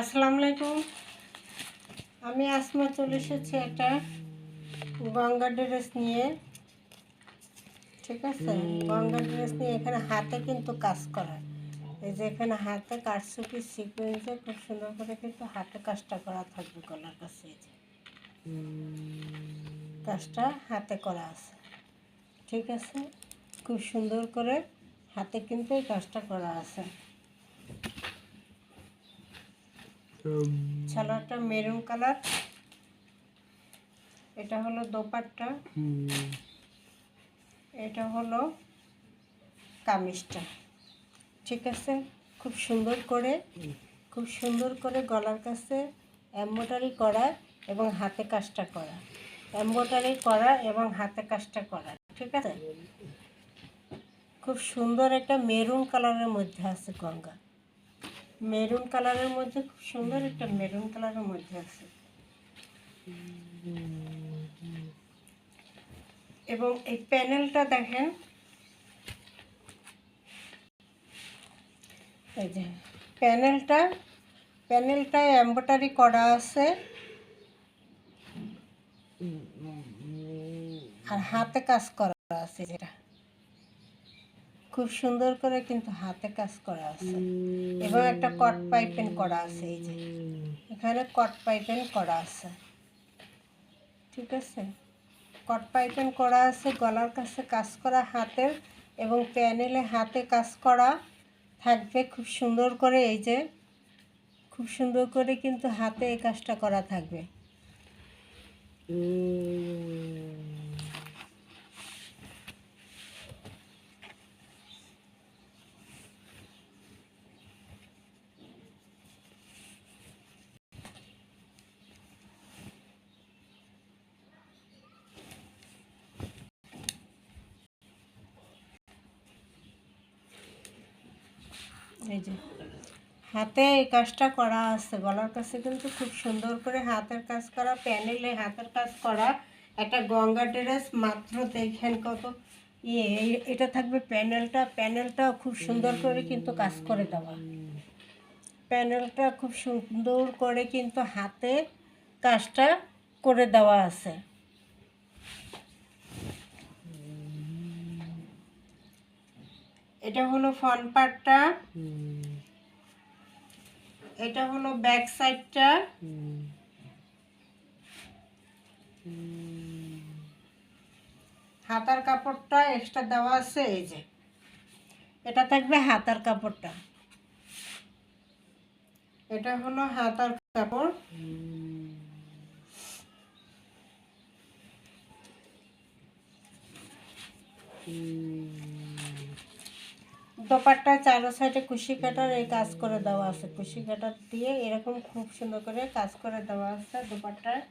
আসসালামু আলাইকুম। আমি আসমা চলে এসেছি একটা গঙ্গা ড্রেস নিয়ে। ঠিক আছে? গঙ্গা ড্রেস নিয়ে এখানে হাতে কিন্তু কাজ করা। এই যে এখানে হাতে কারসুপি সিকুয়েন্সে খুব সুন্দর করে কিন্তু হাতে কাজটা করা থাকবে গলার কাছে। এই যে কাজটা হাতে করা আছে। ঠিক আছে? খুব সুন্দর করে হাতে কিন্তু এই কাজটা করা আছে। ছালাটা মেরুন কালার। এটা হলো দোপাট্টা। এটা হলো কামিজটা। ঠিক আছে? খুব সুন্দর করে খুব সুন্দর করে গলার কাছে এম্ব্রয়ডারি করা এবং হাতে কাজটা করা। এম্ব্রয়ডারি করা এবং হাতে কাজটা করা। ঠিক আছে? খুব সুন্দর একটা মেরুন কালারের মধ্যে আছে গঙ্গা। মেরুন কালারের মধ্যে খুব সুন্দর একটা মেরুন কালারের মধ্যে আছে। এবং এই প্যানেলটা দেখেন। এই যে প্যানেলটা প্যানেলটা এম্ব্রয়ডারি করা আছে। আর হাতে কাজ করা আছে যেটা। খুব সুন্দর করে কিন্তু হাতে কাজ করা আছে। এবং একটা কট পাইপেন করা আছে এই যে। এখানে কট পাইপেন করা আছে। ঠিক আছে? কট পাইপেন করা আছে, গলার কাছে কাজ করা হাতের এবং প্যানেলে হাতে কাজ করা থাকবে খুব সুন্দর করে এই যে। খুব সুন্দর করে কিন্তু হাতে এই কাজটা করা থাকবে। এই যে, হাতে এই কাজটা করা আছে। গলার কাছে কিন্তু খুব সুন্দর করে হাতের কাজ করা, প্যানেলে হাতের কাজ করা, একটা গঙ্গা ড্রেস মাত্র দেখেন কত ইয়ে এটা থাকবে প্যানেলটা প্যানেলটা খুব সুন্দর করে কিন্তু কাজ করে দেওয়া। প্যানেলটা খুব সুন্দর করে কিন্তু হাতে কাজটা করে দেওয়া আছে। এটা হলো ফ্রন্ট পার্টটা এটা হলো ব্যাক সাইডটা হাতার কাপড়টা এক্সট্রা দেওয়া আছে এই যে। এটা থাকবে হাতার কাপড়টা। এটা হলো হাতার কাপড়। দোপাট্টা চারো সাইডে কুশি কাটার এই কাজ করে দেওয়া আছে। কুশি কাটার দিয়ে এরকম খুব সুন্দর করে কাজ করে দেওয়া আছে দোপাট্টায়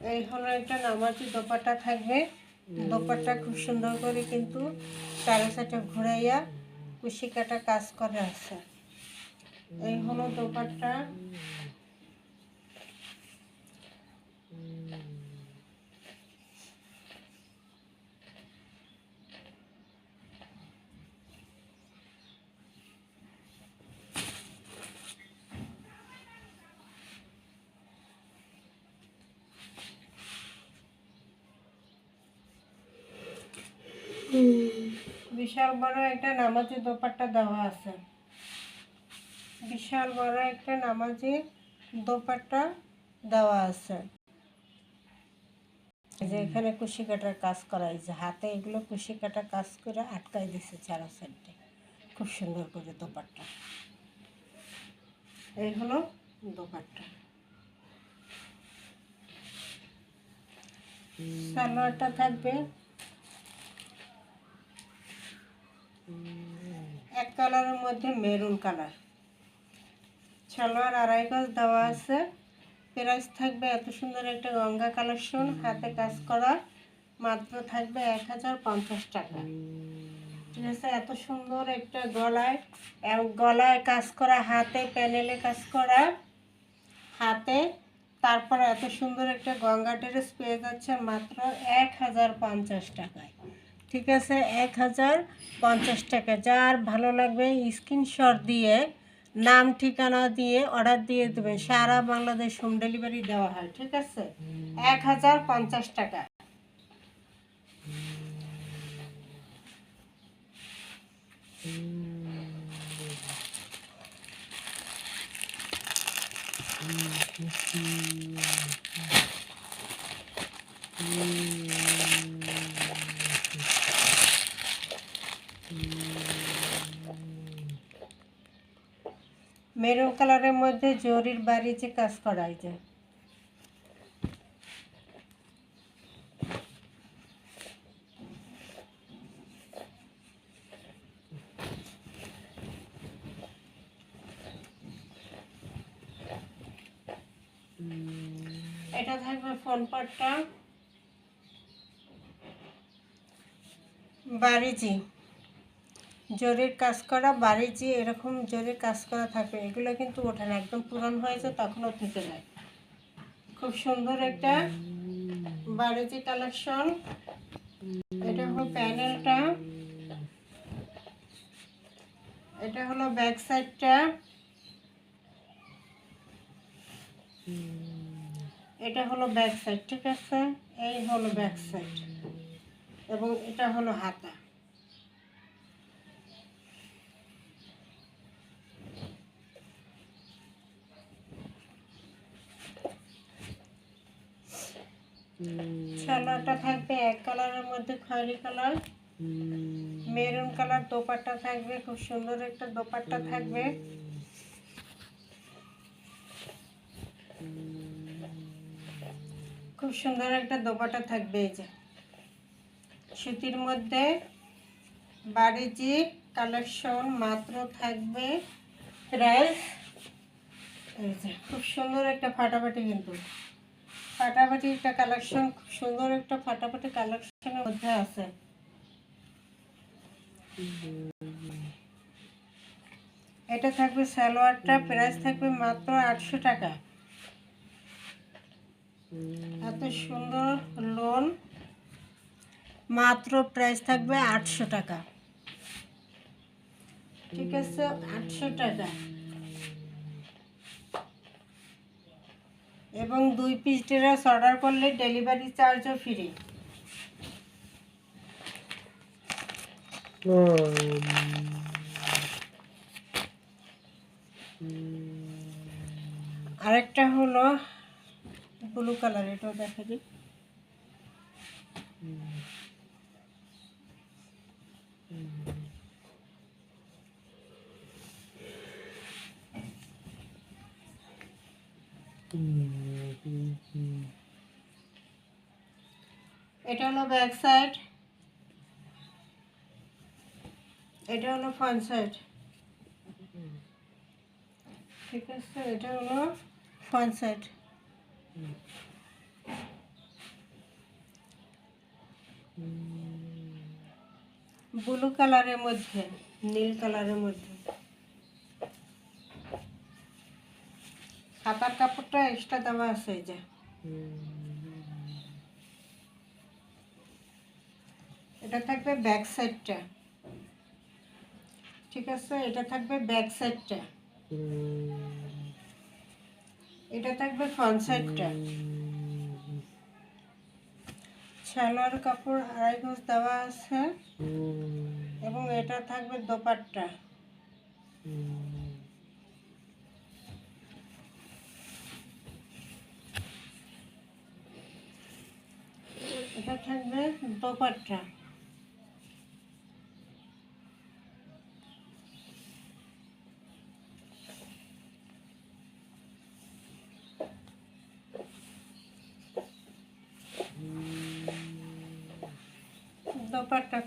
এই হলো একটা নামাজি দোপাট্টা থাকবে। দোপাট্টা খুব সুন্দর করে কিন্তু চারো সাইডে ঘুরাইয়া কুশি কাটা কাজ করে আছে। এই হলো দোপাট্টা। বিশাল বড় একটা নামাজি দোপাট্টা দেওয়া আছে। বিশাল বড় একটা নামাজি দোপাট্টা দেওয়া আছে। যে এখানে কুশি কাটার কাজ করা হয়েছে হাতে এগুলো কুশি কাটার কাজ করে আটকাই দিছে চারা সাইডে। খুব সুন্দর করে দোপাট্টা। এই হলো দোপাট্টা। সালোয়ারটা থাকবে এক কালারের মধ্যে মেরুন কালার। সালোয়ার, আড়াই গজ দেওয়া আছে। প্রাইস থাকবে এত সুন্দর একটা গঙ্গা কালেকশন, হাতে কাজ করা। মাত্র থাকবে এক হাজার পঞ্চাশ টাকা। ঠিক আছে, এত সুন্দর একটা গলায় গলায় কাজ করা, হাতে প্যানেলে কাজ করা, হাতে। তারপর এত সুন্দর একটা গঙ্গা ড্রেস পেয়ে যাচ্ছে মাত্র এক হাজার পঞ্চাশ টাকায়। ঠিক আছে, এক হাজার পঞ্চাশ টাকা। যার ভালো লাগবে, স্ক্রিনশট দিয়ে নাম, ঠিকানা দিয়ে অর্ডার দিয়ে দেবেন। সারা বাংলাদেশ হোম ডেলিভারি দেওয়া হয়, ঠিক আছে? এক হাজার পঞ্চাশ টাকা। মেরুন কালারের মধ্যে জরির বাড়ি যে কাজ করাই যায় এটা থাকবে ফোন পাটটা। বাড়িজি। জরির কাজ করা বাড়ি যে এরকম জরির কাজ করা থাকবে, এগুলো কিন্তু ওঠে না। একদম পুরান হয়েছে তখনও থেকে যায় খুব সুন্দর একটা বাড়িজি কালেকশন এটা হলো প্যানেলটা। এটা হলো ব্যাক সাইডটা। এটা হলো ব্যাক সাইড, ঠিক আছে? এই হলো ব্যাক সাইড। এবং এটা হলো হাতা। সালোয়ারটা থাকবে এক কালারের মধ্যে খয়েরি কালার। মেরুন কালার দোপাট্টা থাকবে খুব সুন্দর একটা দোপাট্টা থাকবে। খুব সুন্দর একটা দোপাট্টা থাকবে এই যে। সুতির মধ্যে বাড়িজি কালেকশন মাত্র থাকবে প্রাইস। এই যে খুব সুন্দর একটা ফাটাফাটি কিন্তু। ফাটাফাটি একটা কালেকশন খুব সুন্দর একটা ফাটাফাটি কালেকশনের মধ্যে আছে। এটা থাকবে সালোয়ারটা প্রাইস থাকবে মাত্র আটশো টাকা। এত সুন্দর লোন মাত্র প্রাইস থাকবে আটশো টাকা। ঠিক আছে, আটশো টাকা। এবং দুই পিস ড্রেস অর্ডার করলে ডেলিভারি চার্জও ফ্রি আরেকটা হলো ব্লু কালার এটাও দেখা দিই এটা হলো ব্যাক সাইড এটা হলো ফ্রন্ট সাইড ঠিক আছে, এটা হলো ফ্রন্ট সাইড ব্লু কালারের মধ্যে, নীল কালারের মধ্যে। হাতার কাপড়টা এক্সট্রা দেওয়া আছে এই যে। এটা থাকবে ব্যাক সাইডটা ঠিক আছে? এটা থাকবে ব্যাক সাইডটা এটা থাকবে ফ্রন্ট সাইডটা সালোয়ার কাপড় আড়াই গজ দেওয়া আছে। এবং এটা থাকবে দোপাট্টা। এটা থাকবে দোপাট্টা।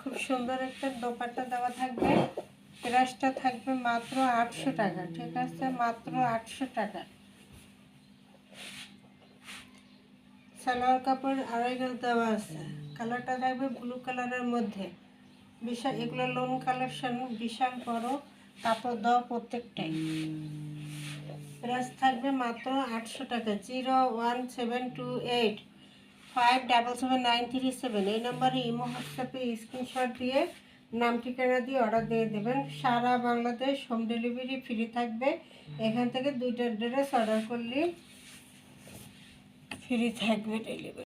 খুব সুন্দর একটা দোপাট্টা দেওয়া থাকবে। প্রাইসটা থাকবে মাত্র আটশো টাকা, ঠিক আছে? মাত্র আটশো টাকা। সালোয়ার কাপড় আড়াই গজ দেওয়া আছে। কালারটা থাকবে ব্লু কালারের মধ্যে। বিশাল, এগুলো লোন কালেকশন বিশাল বড় কাপড় দেওয়া প্রত্যেকটাই। প্রাইস থাকবে মাত্র আটশো টাকা। Zero one seven two eight, five double seven nine three seven. এই নাম্বারে ইমো, হোয়াটসঅ্যাপে স্ক্রিনশট দিয়ে নাম, ঠিকানা দিয়ে অর্ডার দিয়ে দেবেন। সারা বাংলাদেশ হোম ডেলিভারি ফ্রি থাকবে। এখান থেকে দুইটা ড্রেস অর্ডার করলে ফ্রি থাকবে ডেলিভারি